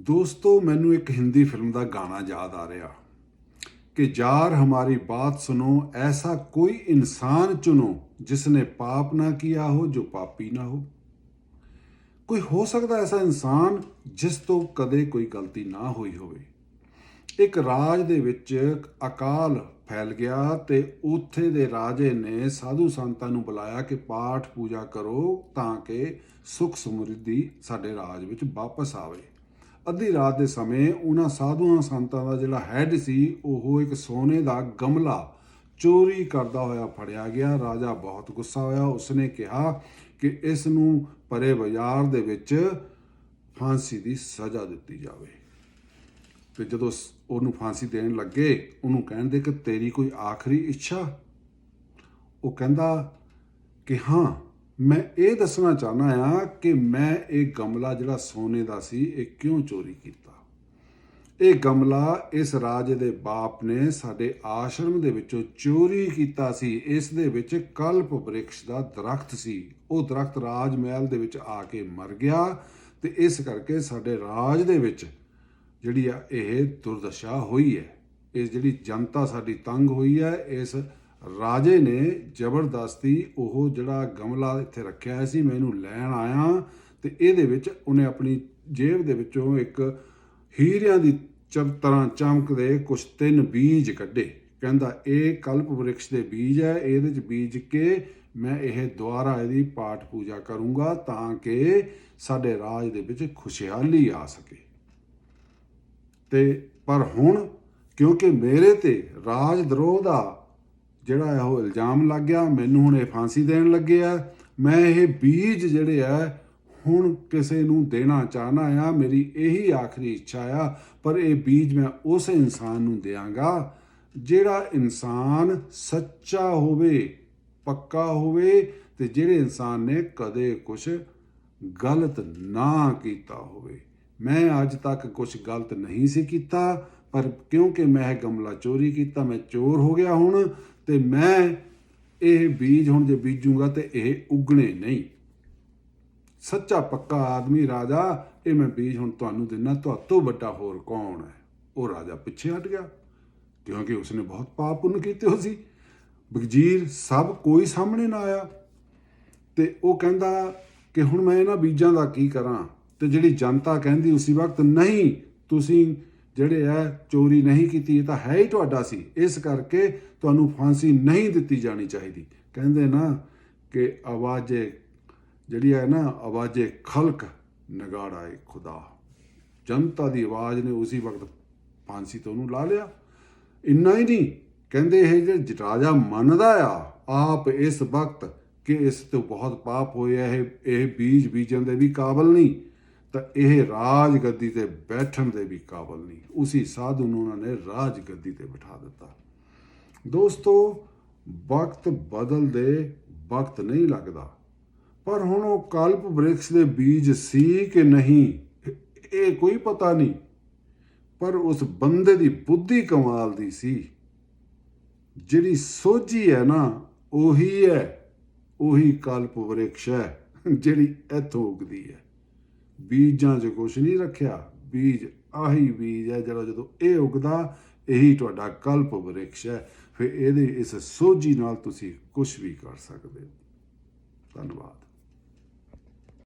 ਦੋਸਤੋ, ਮੈਨੂੰ ਇੱਕ ਹਿੰਦੀ ਫਿਲਮ ਦਾ ਗਾਣਾ ਯਾਦ ਆ ਰਿਹਾ ਕਿ ਯਾਰ ਹਮਾਰੀ ਬਾਤ ਸੁਨੋ ਐਸਾ ਕੋਈ ਇਨਸਾਨ ਚੁਨੋ ਜਿਸ ਨੇ ਪਾਪ ਨਾ ਕੀਤਾ ਹੋ, ਜੋ ਪਾਪੀ ਨਾ ਹੋ। ਕੋਈ ਹੋ ਸਕਦਾ ਐਸਾ ਇਨਸਾਨ ਜਿਸ ਤੋਂ ਕਦੇ ਕੋਈ ਗਲਤੀ ਨਾ ਹੋਈ ਹੋਵੇ। ਇੱਕ ਰਾਜ ਦੇ ਵਿੱਚ ਅਕਾਲ ਫੈਲ ਗਿਆ ਤੇ ਉੱਥੇ ਦੇ ਰਾਜੇ ਨੇ ਸਾਧੂ ਸੰਤਾਂ ਨੂੰ ਬੁਲਾਇਆ ਕਿ ਪਾਠ ਪੂਜਾ ਕਰੋ ਤਾਂ ਕਿ ਸੁਖ ਸਮਰਿੱਧੀ ਸਾਡੇ ਰਾਜ ਵਿੱਚ ਵਾਪਸ ਆਵੇ। ਅੱਧੀ ਰਾਤ ਦੇ ਸਮੇਂ ਉਹਨਾਂ ਸਾਧੂਆਂ ਸੰਤਾਂ ਦਾ ਜਿਹੜਾ ਹੈੱਡ ਸੀ, ਉਹ ਇੱਕ ਸੋਨੇ ਦਾ ਗਮਲਾ ਚੋਰੀ ਕਰਦਾ ਹੋਇਆ ਫੜਿਆ ਗਿਆ। ਰਾਜਾ ਬਹੁਤ ਗੁੱਸਾ ਹੋਇਆ। ਉਸਨੇ ਕਿਹਾ ਕਿ ਇਸ ਨੂੰ ਪਰੇ ਬਾਜ਼ਾਰ ਦੇ ਵਿੱਚ ਫਾਂਸੀ ਦੀ ਸਜ਼ਾ ਦਿੱਤੀ ਜਾਵੇ। ਤੇ ਜਦੋਂ ਸ- ਉਹਨੂੰ ਫਾਂਸੀ ਦੇਣ ਲੱਗੇ, ਉਹਨੂੰ ਕਹਿੰਦੇ ਕਿ ਤੇਰੀ ਕੋਈ ਆਖਰੀ ਇੱਛਾ? ਉਹ ਕਹਿੰਦਾ ਕਿ ਹਾਂ ਮੈਂ ਇਹ ਦੱਸਣਾ ਚਾਹਨਾ ਆ ਕਿ ਮੈਂ ਇਹ ਗਮਲਾ ਜਿਹੜਾ ਸੋਨੇ ਦਾ ਸੀ, ਇਹ ਕਿਉਂ ਚੋਰੀ ਕੀਤਾ? ਇਹ ਗਮਲਾ ਇਸ ਰਾਜ ਦੇ ਬਾਪ ਨੇ ਸਾਡੇ ਆਸ਼ਰਮ ਦੇ ਵਿੱਚੋਂ ਚੋਰੀ ਕੀਤਾ ਸੀ। ਇਸ ਦੇ ਵਿੱਚ ਕਲਪ ਬ੍ਰਿਕਸ਼ ਦਾ ਦਰਖਤ ਸੀ। ਉਹ ਦਰਖਤ ਰਾਜ ਮਹਿਲ ਦੇ ਵਿੱਚ ਆ ਕੇ ਮਰ ਗਿਆ ਤੇ ਇਸ ਕਰਕੇ ਸਾਡੇ ਰਾਜ ਦੇ ਵਿੱਚ ਜਿਹੜੀ ਆ ਇਹ ਦੁਰਦਸ਼ਾ ਹੋਈ ਹੈ। ਇਹ ਜਿਹੜੀ ਜਨਤਾ ਸਾਡੀ ਤੰਗ ਹੋਈ ਹੈ, ਇਸ ਰਾਜੇ ਨੇ ਜ਼ਬਰਦਸਤੀ ਉਹ ਜਿਹੜਾ ਗਮਲਾ ਇੱਥੇ ਰੱਖਿਆ ਹੋਇਆ ਸੀ, ਮੈਂ ਇਹਨੂੰ ਲੈਣ ਆਇਆ ਤੇ ਇਹਦੇ ਵਿੱਚ ਉਹਨੇ ਆਪਣੀ ਜੇਬ ਦੇ ਵਿੱਚੋਂ ਇੱਕ ਹੀਰਿਆਂ ਦੀ ਚਮ ਤਰ੍ਹਾਂ ਚਮਕਦੇ ਕੁਝ ਤਿੰਨ ਬੀਜ ਕੱਢੇ। ਕਹਿੰਦਾ, ਇਹ ਕਲਪ ਵ੍ਰਿਕਸ਼ ਦੇ ਬੀਜ ਹੈ, ਇਹਦੇ ਚ ਬੀਜ ਕੇ ਮੈਂ ਇਹ ਦੁਆਰਾ ਇਹਦੀ ਪਾਠ ਪੂਜਾ ਕਰੂੰਗਾ ਤਾਂ ਕਿ ਸਾਡੇ ਰਾਜ ਦੇ ਵਿੱਚ ਖੁਸ਼ਹਾਲੀ ਆ ਸਕੇ। ਤੇ ਪਰ ਹੁਣ ਕਿਉਂਕਿ ਮੇਰੇ ਤੇ ਰਾਜ ਦਰੋਹ ਦਾ ਜਿਹੜਾ ਉਹ ਇਲਜ਼ਾਮ ਲੱਗ ਗਿਆ, ਮੈਨੂੰ ਹੁਣ ਇਹ ਫਾਂਸੀ ਦੇਣ ਲੱਗੇ ਆ। ਮੈਂ ਇਹ ਬੀਜ ਜਿਹੜੇ ਆ, ਹੁਣ ਕਿਸੇ ਨੂੰ ਦੇਣਾ ਚਾਹਨਾ ਆ, ਮੇਰੀ ਇਹੀ ਆਖਰੀ ਇੱਛਾ ਆ, ਪਰ ਇਹ ਬੀਜ ਮੈਂ ਉਸ ਇਨਸਾਨ ਨੂੰ ਦਿਆਂਗਾ, ਜਿਹੜਾ ਇਨਸਾਨ ਸੱਚਾ ਹੋਵੇ, ਪੱਕਾ ਹੋਵੇ, ਤੇ ਜਿਹੜੇ ਇਨਸਾਨ ਨੇ ਕਦੇ ਕੁਝ ਗਲਤ ਨਾ ਕੀਤਾ ਹੋਵੇ। ਮੈਂ ਅੱਜ ਤੱਕ ਕੁਝ ਗਲਤ ਨਹੀਂ ਸੀ ਕੀਤਾ, ਪਰ ਕਿਉਂਕਿ ਮੈਂ ਇਹ ਗਮਲਾ ਚੋਰੀ ਕੀਤਾ, ਮੈਂ ਚੋਰ ਹੋ ਗਿਆ ਹੁਣ ਤੇ ਮੈਂ ਇਹ ਬੀਜ ਹੁਣ ਜੇ ਬੀਜੂੰਗਾ ਤੇ ਇਹ ਉਗਣੇ ਨਹੀਂ। ਸੱਚਾ ਪੱਕਾ ਆਦਮੀ ਰਾਜਾ, ਇਹ ਮੈਂ ਬੀਜ ਹੁਣ ਤੁਹਾਨੂੰ ਦਿੰਨਾ ਤੁਹਾਤੋਂ ਵੱਡਾ ਹੋਰ ਕੌਣ ਹੈ? ਉਹ ਰਾਜਾ ਪਿੱਛੇ ਹਟ ਗਿਆ, ਕਿਉਂਕਿ ਉਸਨੇ ਬਹੁਤ ਪਾਪ ਪੁੰਨ ਕੀਤੇ ਹੋ ਸੀ। ਵਜ਼ੀਰ ਸਭ ਕੋਈ ਸਾਹਮਣੇ ਨਾ ਆਇਆ ਤੇ ਉਹ ਕਹਿੰਦਾ ਕਿ ਹੁਣ ਮੈਂ ਇਹਨਾਂ ਬੀਜਾਂ ਦਾ ਕੀ ਕਰਾਂ? ਤੇ ਜਿਹੜੀ ਜਨਤਾ ਕਹਿੰਦੀ ਉਸੇ ਵਕਤ, ਨਹੀਂ, ਤੁਸੀਂ ਜਿਹੜੇ ਹੈ ਚੋਰੀ ਨਹੀਂ ਕੀਤੀ, ਇਹ ਤਾਂ ਹੈ ਹੀ ਤੁਹਾਡਾ ਸੀ। ਇਸ ਕਰਕੇ ਤੁਹਾਨੂੰ ਫਾਂਸੀ ਨਹੀਂ ਦਿੱਤੀ ਜਾਣੀ ਚਾਹੀਦੀ। ਕਹਿੰਦੇ ਨਾ ਕਿ ਆਵਾਜ਼ੇ, ਜਿਹੜੀ ਹੈ ਨਾ ਆਵਾਜ਼ੇ ਖਲਕ, ਨਗਾੜਾ ਏ ਖੁਦਾ। ਜਨਤਾ ਦੀ ਆਵਾਜ਼ ਨੇ ਉਸੇ ਵਕਤ ਫਾਂਸੀ ਤੋਂ ਉਹਨੂੰ ਲਾ ਲਿਆ। ਇੰਨਾ ਹੀ ਨਹੀਂ, ਕਹਿੰਦੇ ਇਹ ਜੇ ਰਾਜਾ ਮੰਨਦਾ ਆ, ਆਪ ਇਸ ਵਕਤ ਕਿ ਇਸ ਤੋਂ ਬਹੁਤ ਪਾਪ ਹੋਇਆ, ਇਹ ਇਹ ਬੀਜ ਬੀਜਣ ਦੇ ਵੀ ਕਾਬਲ ਨਹੀਂ। ਤਾਂ ਇਹ ਰਾਜ ਗੱਦੀ ਤੇ ਬੈਠਣ ਦੇ ਵੀ ਕਾਬਲ ਨਹੀਂ। ਉਸੇ ਸਾਧੂ ਨੂੰ ਉਹਨਾਂ ਨੇ ਰਾਜ ਗੱਦੀ ਤੇ ਬਿਠਾ ਦਿੱਤਾ। ਦੋਸਤੋ, ਵਕਤ ਬਦਲਦੇ ਵਕਤ ਨਹੀਂ ਲੱਗਦਾ। ਪਰ ਹੁਣ ਉਹ ਕਲਪ ਬ੍ਰਿਕਸ਼ ਦੇ ਬੀਜ ਸੀ ਕਿ ਨਹੀਂ, ਇਹ ਕੋਈ ਪਤਾ ਨਹੀਂ। ਪਰ ਉਸ ਬੰਦੇ ਦੀ ਬੁੱਧੀ ਕਮਾਲ ਦੀ ਸੀ। ਜਿਹੜੀ ਸੋਝੀ ਹੈ ਨਾ, ਉਹੀ ਹੈ, ਉਹੀ ਕਲਪ ਵ੍ਰਿਕਸ਼ ਹੈ, ਜਿਹੜੀ ਇੱਥੋਂ ਉਗਦੀ ਹੈ। ਬੀਜਾਂ 'ਚ ਕੁਝ ਨਹੀਂ ਰੱਖਿਆ। ਬੀਜ ਆਹੀ ਬੀਜ ਹੈ ਜਿਹੜਾ ਜਦੋਂ ਇਹ ਉਗਦਾ, ਇਹੀ ਤੁਹਾਡਾ ਕਲਪ ਵ੍ਰਿਕਸ਼ ਹੈ। ਫਿਰ ਇਹਦੇ ਇਸ ਸੋਝੀ ਨਾਲ ਤੁਸੀਂ ਕੁਝ ਵੀ ਕਰ ਸਕਦੇ ਹੋ। ਧੰਨਵਾਦ।